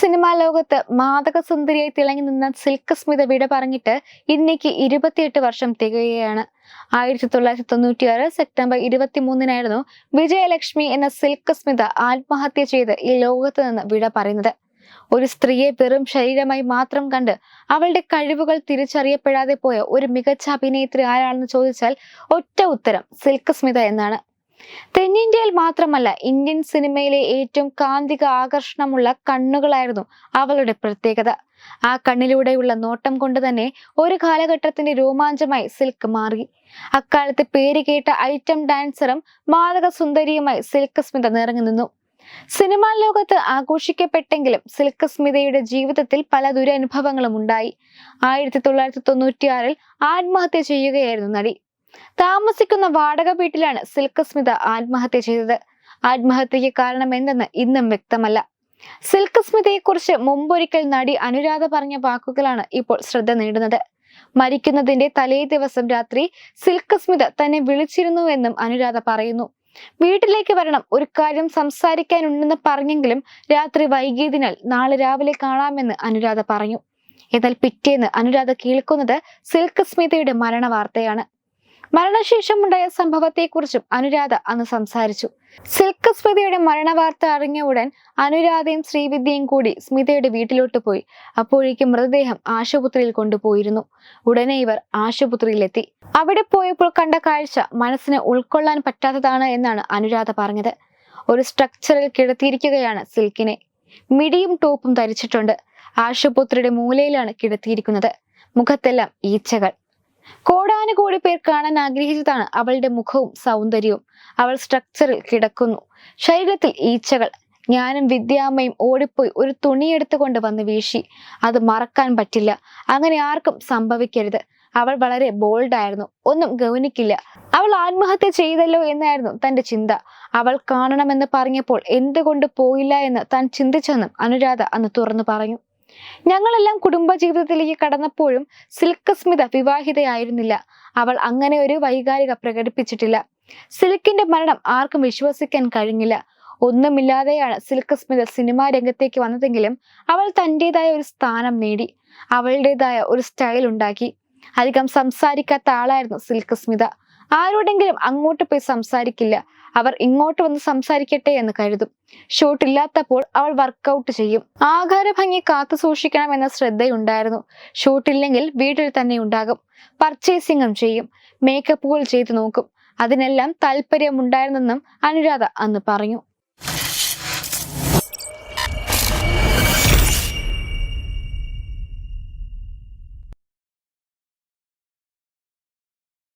Cinema ലോകത്ത് മാതക സുന്ദരിയായി തിളങ്ങി നിന്ന സിൽക്ക് സ്മിത വിട പറഞ്ഞിട്ട് ഇന്നേക്ക് ഇരുപത്തിയെട്ട് വർഷം തികയുകയാണ്. ആയിരത്തി തൊള്ളായിരത്തി തൊണ്ണൂറ്റിയാറ് സെപ്റ്റംബർ ഇരുപത്തി മൂന്നിനായിരുന്നു വിജയലക്ഷ്മി എന്ന സിൽക്ക് സ്മിത ആത്മഹത്യ ചെയ്ത് ഈ ലോകത്ത് നിന്ന് വിട പറയുന്നത്. ഒരു സ്ത്രീയെ വെറും ശരീരമായി മാത്രം കണ്ട് അവളുടെ കഴിവുകൾ തിരിച്ചറിയപ്പെടാതെ പോയ ഒരു മികച്ച അഭിനേത്രി ആരാണെന്ന് ചോദിച്ചാൽ ഒറ്റ ഉത്തരം സിൽക്ക് സ്മിത എന്നാണ്. തെന്നിന്ത്യയിൽ മാത്രമല്ല ഇന്ത്യൻ സിനിമയിലെ ഏറ്റവും കാന്തിക ആകർഷണമുള്ള കണ്ണുകളായിരുന്നു അവളുടെ പ്രത്യേകത. ആ കണ്ണിലൂടെയുള്ള നോട്ടം കൊണ്ട് തന്നെ ഒരു കാലഘട്ടത്തിന്റെ രോമാഞ്ചമായി സിൽക്ക് മാറി. അക്കാലത്ത് പേര് കേട്ട ഐറ്റം ഡാൻസറും മാതക സുന്ദരിയുമായി സിൽക്ക് സ്മിത നിറഞ്ഞു നിന്നു. സിനിമാ ലോകത്ത് ആഘോഷിക്കപ്പെട്ടെങ്കിലും സിൽക്ക് സ്മിതയുടെ ജീവിതത്തിൽ പല ദുരനുഭവങ്ങളും ഉണ്ടായി. ആയിരത്തി തൊള്ളായിരത്തി തൊണ്ണൂറ്റിയാറിൽ ആത്മഹത്യ ചെയ്യുകയായിരുന്നു നടി. താമസിക്കുന്ന വാടക വീട്ടിലാണ് സിൽക്ക് സ്മിത ആത്മഹത്യ ചെയ്തത്. ആത്മഹത്യക്ക് കാരണം എന്തെന്ന് ഇന്നും വ്യക്തമല്ല. സിൽക്ക് സ്മിതയെ കുറിച്ച് മുമ്പൊരിക്കൽ നടി അനുരാധ പറഞ്ഞ വാക്കുകളാണ് ഇപ്പോൾ ശ്രദ്ധ നേടുന്നത്. മരിക്കുന്നതിന്റെ തലേ ദിവസം രാത്രി സിൽക്ക് സ്മിത തന്നെ വിളിച്ചിരുന്നുവെന്നും അനുരാധ പറയുന്നു. വീട്ടിലേക്ക് വരണം ഒരു കാര്യം സംസാരിക്കാനുണ്ടെന്ന് പറഞ്ഞെങ്കിലും രാത്രി വൈകിയതിനാൽ നാളെ രാവിലെ കാണാമെന്ന് അനുരാധ പറഞ്ഞു. എന്നാൽ പിറ്റേന്ന് അനുരാധ കേൾക്കുന്നത് സിൽക്ക് സ്മിതയുടെ മരണ വാർത്തയാണ് മരണശേഷമുണ്ടായ സംഭവത്തെക്കുറിച്ചും അനുരാധ അന്ന് സംസാരിച്ചു. സിൽക്ക് സ്മിതയുടെ മരണവാർത്ത അറിഞ്ഞ ഉടൻ അനുരാധയും ശ്രീവിദ്യയും കൂടി സ്മിതയുടെ വീട്ടിലോട്ട് പോയി. അപ്പോഴേക്കും മൃതദേഹം ആശുപത്രിയിൽ കൊണ്ടുപോയിരുന്നു. ഉടനെ ഇവർ ആശുപത്രിയിലെത്തി. അവിടെ പോയപ്പോൾ കണ്ട കാഴ്ച മനസ്സിന് ഉൾക്കൊള്ളാൻ പറ്റാത്തതാണ് എന്നാണ് അനുരാധ പറഞ്ഞത്. ഒരു സ്ട്രക്ചറിൽ കിടത്തിയിരിക്കുകയാണ് സിൽക്കിനെ. മിടിയും ടോപ്പും ധരിച്ചിട്ടുണ്ട്. ആശുപത്രിയുടെ മൂലയിലാണ് കിടത്തിയിരിക്കുന്നത്. മുഖത്തെല്ലാം ഈച്ചകൾ. കോടാനുകോടി പേർ കാണാൻ ആഗ്രഹിച്ചതാണ് അവളുടെ മുഖവും സൗന്ദര്യവും. അവൾ സ്ട്രക്ചറിൽ കിടക്കുന്നു. ശരീരത്തിൽ ഈച്ചകൾ ഞാനും വിദ്യാമ്മയും ഓടിപ്പോയി ഒരു തുണിയെടുത്തുകൊണ്ട് വന്ന് വീശി. അത് മറക്കാൻ പറ്റില്ല. അങ്ങനെ ആർക്കും സംഭവിക്കരുത്. അവൾ വളരെ ബോൾഡായിരുന്നു ഒന്നും ഗൗനിക്കില്ല. അവൾ ആത്മഹത്യ ചെയ്തല്ലോ എന്നായിരുന്നു തന്റെ ചിന്ത. അവൾ കാണണമെന്ന് പറഞ്ഞപ്പോൾ എന്തുകൊണ്ട് പോയില്ല എന്ന് താൻ ചിന്തിച്ചെന്നും അനുരാധ അന്ന് തുറന്നു പറഞ്ഞു. ഞങ്ങളെല്ലാം കുടുംബജീവിതത്തിലേക്ക് കടന്നപ്പോഴും സിൽക്ക് സ്മിത വിവാഹിതയായിരുന്നില്ല. അവൾ അങ്ങനെ ഒരു വൈകാരിക പ്രകടിപ്പിച്ചിട്ടില്ല. സിൽക്കിന്റെ മരണം ആർക്കും വിശ്വസിക്കാൻ കഴിഞ്ഞില്ല. ഒന്നുമില്ലാതെയാണ് സിൽക്ക് സ്മിത സിനിമാ രംഗത്തേക്ക് വന്നതെങ്കിലും അവൾ തന്റെതായ ഒരു സ്ഥാനം നേടി. അവളുടേതായ ഒരു സ്റ്റൈൽ ഉണ്ടാക്കി. അധികം സംസാരിക്കാത്ത ആളായിരുന്നു സിൽക്ക് സ്മിത ആരോടെങ്കിലും അങ്ങോട്ട് പോയി സംസാരിക്കില്ല. അവർ ഇങ്ങോട്ട് വന്ന് സംസാരിക്കട്ടെ എന്ന് കരുതും. ഷോട്ട് ഇല്ലാത്തപ്പോൾ അവൾ വർക്കൗട്ട് ചെയ്യും. ആഹാര ഭംഗി കാത്തു സൂക്ഷിക്കണം എന്ന ശ്രദ്ധയുണ്ടായിരുന്നു. ഷൂട്ടില്ലെങ്കിൽ വീട്ടിൽ തന്നെ ഉണ്ടാകും. പർച്ചേസിംഗും ചെയ്യും. മേക്കപ്പുകൾ ചെയ്തു നോക്കും. അതിനെല്ലാം താല്പര്യമുണ്ടായിരുന്നെന്നും അനുരാധ അന്ന് പറഞ്ഞു.